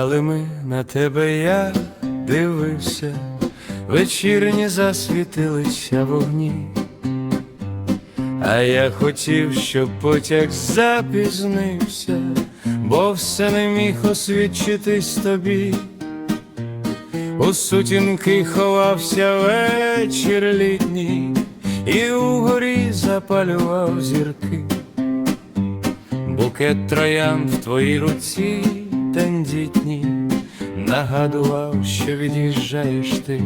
Стояли ми на тебе, я дивився, вечірні засвітилися вогні, а я хотів, щоб потяг запізнився, бо все не міг освідчитись тобі. У сутінки ховався вечір літній, і угорі запалював зірки. Букет троян в твоїй руці тендітній нагадував, що від'їжджаєш ти.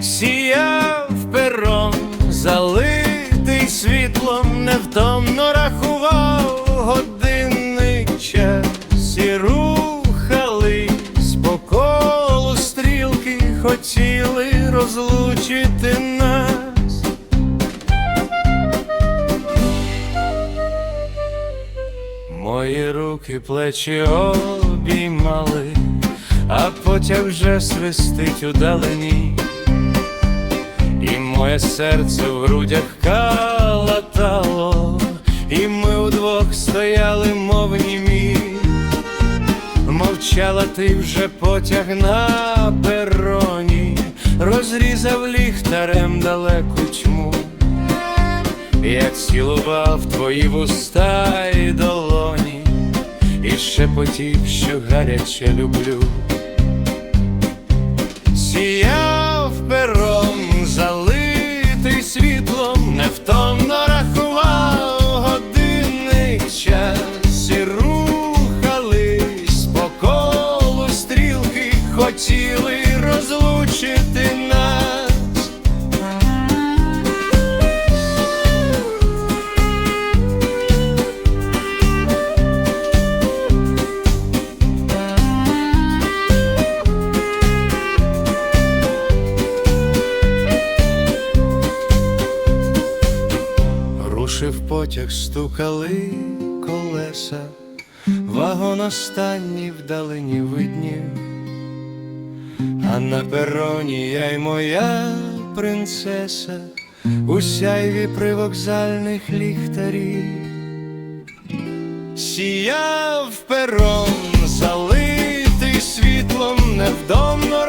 Сіяв пером, залитий світлом, невтомно рахував годинний час і рухались по колу стрілки, хотіли розлучити Мої руки плечі обіймали, а потяг вже свистить удалині, і моє серце в грудях калатало, і ми удвох стояли, мов німі. Мовчала ти вже потяг на пероні, розрізав ліхтарем далеку тьму. Я цілував твої вуста і долоні, і шепотів, що гаряче люблю. Сіяв пером, залитий світлом, невтомно рахував годинний час і рухались по колу стрілки, хотіли розлучити Рушив потяг, стукали колеса, вагон останній вдалині виднів, а на пероні я й моя принцеса у сяйві привокзальних ліхтарів. Сіяв перон, залитий світлом, невдомно